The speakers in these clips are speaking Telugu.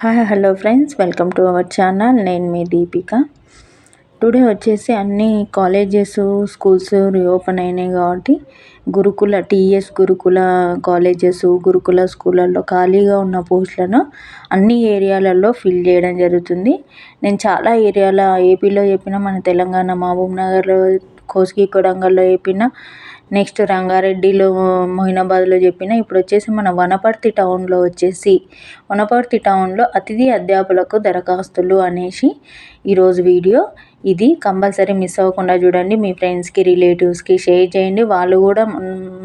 Hi hello friends welcome to our channel నేను మీ దీపిక టుడే వచ్చేసి అన్ని కాలేజెస్ స్కూల్స్ రీఓపెన్ అయినాయి కాబట్టి గురుకుల టీఎస్ గురుకుల కాలేజెస్ గురుకుల స్కూళ్ళల్లో ఖాళీగా ఉన్న పోస్టులను అన్ని ఏరియాలలో ఫిల్ చేయడం జరుగుతుంది. నేను చాలా ఏరియాల ఏపీలో చెప్పిన మన తెలంగాణ మహబూబ్ నగర్లో కోస్గి కొడంగల్లో చెప్పిన నెక్స్ట్ రంగారెడ్డిలో మొయినాబాద్లో చెప్పిన ఇప్పుడు వచ్చేసి మన వనపర్తి టౌన్లో వచ్చేసి వనపర్తి టౌన్లో అతిథి అధ్యాపులకు దరఖాస్తులు అనేసి ఈరోజు వీడియో ఇది. కంపల్సరీ మిస్ అవ్వకుండా చూడండి మీ ఫ్రెండ్స్కి రిలేటివ్స్కి షేర్ చేయండి. వాళ్ళు కూడా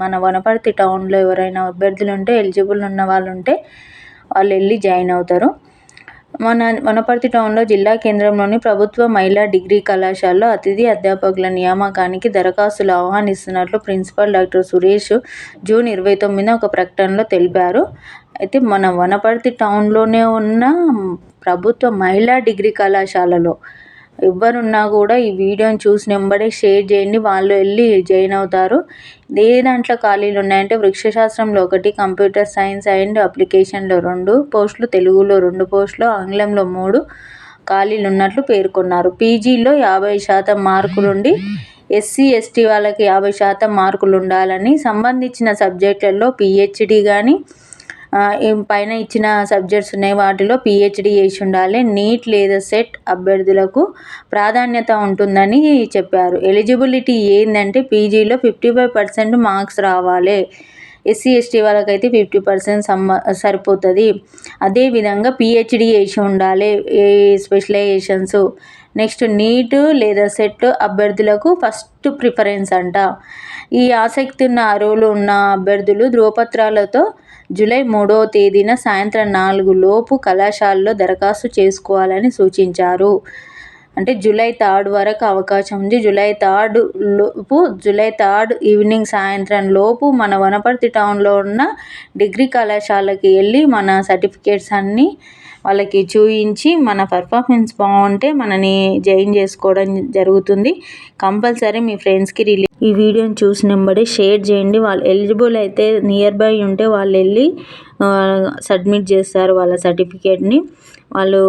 మన వనపర్తి టౌన్లో ఎవరైనా అభ్యర్థులు ఉంటే ఎలిజిబుల్ ఉన్న వాళ్ళు ఉంటే వాళ్ళు వెళ్ళి జాయిన్ అవుతారు. మన వనపర్తి టౌన్లో జిల్లా కేంద్రంలోని ప్రభుత్వ మహిళా డిగ్రీ కళాశాలలో అతిథి అధ్యాపకుల నియామకానికి దరఖాస్తులు ఆహ్వానిస్తున్నట్లు ప్రిన్సిపల్ డాక్టర్ సురేష్ జూన్ ఇరవై తొమ్మిదిన ఒక ప్రకటనలో తెలిపారు. అయితే మన వనపర్తి టౌన్లోనే ఉన్న ప్రభుత్వ మహిళా డిగ్రీ కళాశాలలో ఎవరున్నా కూడా ఈ వీడియోని చూసిన వెంబడే షేర్ చేయండి. వాళ్ళు వెళ్ళి జాయిన్ అవుతారు. ఏ దాంట్లో ఖాళీలు ఉన్నాయంటే వృక్షశాస్త్రంలో ఒకటి కంప్యూటర్ సైన్స్ అండ్ అప్లికేషన్లో రెండు పోస్టులు తెలుగులో రెండు పోస్టులు ఆంగ్లంలో మూడు ఖాళీలు ఉన్నట్లు పేర్కొన్నారు. పీజీలో యాభై శాతం మార్కులుండి ఎస్సీ ఎస్టీ వాళ్ళకి యాభై శాతం మార్కులు ఉండాలని సంబంధించిన సబ్జెక్టులలో పిహెచ్డి కానీ పైన ఇచ్చిన సబ్జెక్ట్స్ ఉన్నాయి. వాటిలో పిహెచ్డి చేసి ఉండాలి. నీట్ లేదా సెట్ అభ్యర్థులకు ప్రాధాన్యత ఉంటుందని చెప్పారు. ఎలిజిబిలిటీ ఏంటంటే పీజీలో ఫిఫ్టీ ఫైవ్ పర్సెంట్ మార్క్స్ రావాలి. ఎస్సీ ఎస్టీ వాళ్ళకైతే ఫిఫ్టీ పర్సెంట్ సమ్మ సరిపోతుంది. అదేవిధంగా పిహెచ్డి చేసి ఉండాలి ఏ స్పెషలైజేషన్స్. నెక్స్ట్ నీట్ లేదా సెట్ అభ్యర్థులకు ఫస్ట్ ప్రిఫరెన్స్ అంట. ఈ ఆసక్తి ఉన్న అరువులు ఉన్న అభ్యర్థులు ధ్రువపత్రాలతో జూలై మూడవ తేదీన సాయంత్రం నాలుగు లోపు కళాశాలలో దరఖాస్తు చేసుకోవాలని సూచించారు. అంటే జూలై థర్డ్ వరకు అవకాశం ఉంది. జూలై థర్డ్ లోపు జూలై థర్డ్ ఈవినింగ్ సాయంత్రం లోపు మన వనపర్తి టౌన్లో ఉన్న డిగ్రీ కళాశాలకి వెళ్ళి మన సర్టిఫికేట్స్ అన్నీ వాళ్ళకి చూపించి మన పర్ఫార్మెన్స్ బాగుంటే మనని జాయిన్ చేసుకోవడం జరుగుతుంది. కంపల్సరీ మీ ఫ్రెండ్స్కి రిలీజ్ ఈ వీడియోని చూసినబడి షేర్ చేయండి. వాళ్ళు ఎలిజిబుల్ అయితే నియర్ బై ఉంటే వాళ్ళు వెళ్ళి సబ్మిట్ చేస్తారు వాళ్ళ సర్టిఫికేట్ని వాళ్ళు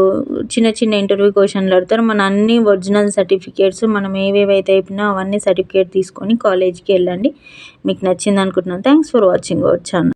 చిన్న చిన్న ఇంటర్వ్యూ క్వశ్చన్లు అడుగుతారు. మన అన్ని ఒరిజినల్ సర్టిఫికేట్స్ మనం ఏవేవైతే అయిపోయినా అవన్నీ సర్టిఫికేట్ తీసుకొని కాలేజ్కి వెళ్ళండి. మీకు నచ్చింది అనుకుంటున్నాను. Thanks for watching our channel